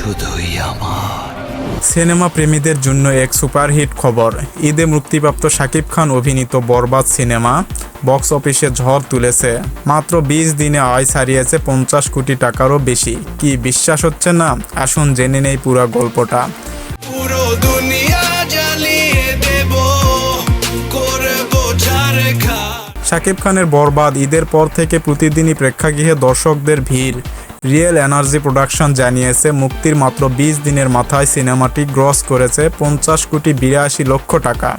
শুধুই আমার। সিনেমা প্রেমীদের জন্য এক সুপারহিট খবর। ঈদে মুক্তিপ্রাপ্ত শাকিব খান অভিনীত বরবাদ সিনেমা বক্স অফিসে ঝড় তুলেছে। মাত্র বিশ দিনে আয় ছাড়িয়েছে পঞ্চাশ কোটি টাকারও বেশি। কি বিশ্বাস হচ্ছে না? আসুন জেনে নেই পুরো গল্পটা। পুরো দুনিয়া শাকিব খানের বরবাদ ঈদের পর থেকে প্রতিদিনই প্রেক্ষাগৃহে দর্শকদের ভিড়। রিয়েল এনার্জি প্রোডাকশন জানিয়েছে মুক্তির মাত্র বিশ দিনের মাথায় সিনেমাটি গ্রস করেছে পঞ্চাশ কোটি বিরাশি লক্ষ টাকা।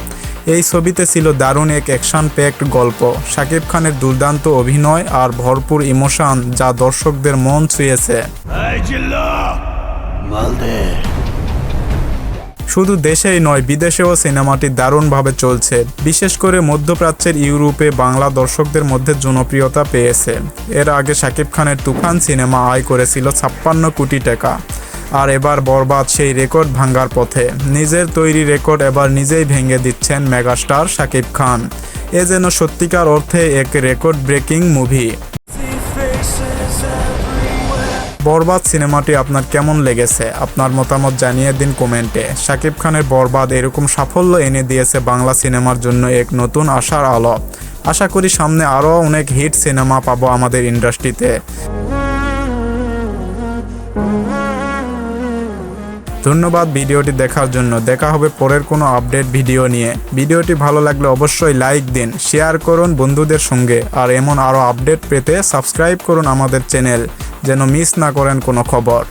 এই ছবিতে ছিল দারুণ এক অ্যাকশন প্যাকড গল্প। শাকিব খানের দুর্দান্ত অভিনয় আর ভরপুর ইমোশন যা দর্শকদের মন ছুঁয়েছে। মালদে শুধু দেশেই নয়, বিদেশেও সিনেমাটি দারুণভাবে চলছে। বিশেষ করে মধ্যপ্রাচ্যের ইউরোপে বাংলা দর্শকদের মধ্যে জনপ্রিয়তা পেয়েছে। এর আগে শাকিব খানের তুফান সিনেমা আয় করেছিল ছাপ্পান্ন কোটি টাকা। আর এবার বরবাদ সেই রেকর্ড ভাঙ্গার পথে। নিজের তৈরি রেকর্ড এবার নিজেই ভেঙে দিচ্ছেন মেগাস্টার শাকিব খান। এ যেন সত্যিকার অর্থে এক রেকর্ড ব্রেকিং মুভি। বরবাদ সিনেমাটি আপনার কেমন লেগেছে? আপনার মতামত জানিয়ে দিন কমেন্টে। শাকিব খানের বরবাদ এরকম সাফল্য এনে দিয়েছে বাংলা সিনেমার জন্য এক নতুন আশার আলো। আশা করি সামনে আরও অনেক হিট সিনেমা পাবো আমাদের ইন্ডাস্ট্রিতে। ধন্যবাদ ভিডিওটি দেখার জন্য। দেখা হবে পরের কোনো আপডেট ভিডিও নিয়ে। ভিডিওটি ভালো লাগলে অবশ্যই লাইক দিন, শেয়ার করুন বন্ধুদের সঙ্গে। আর এমন আরও আপডেট পেতে সাবস্ক্রাইব করুন আমাদের চ্যানেল। যেন মিস না করেন কোনো খবর।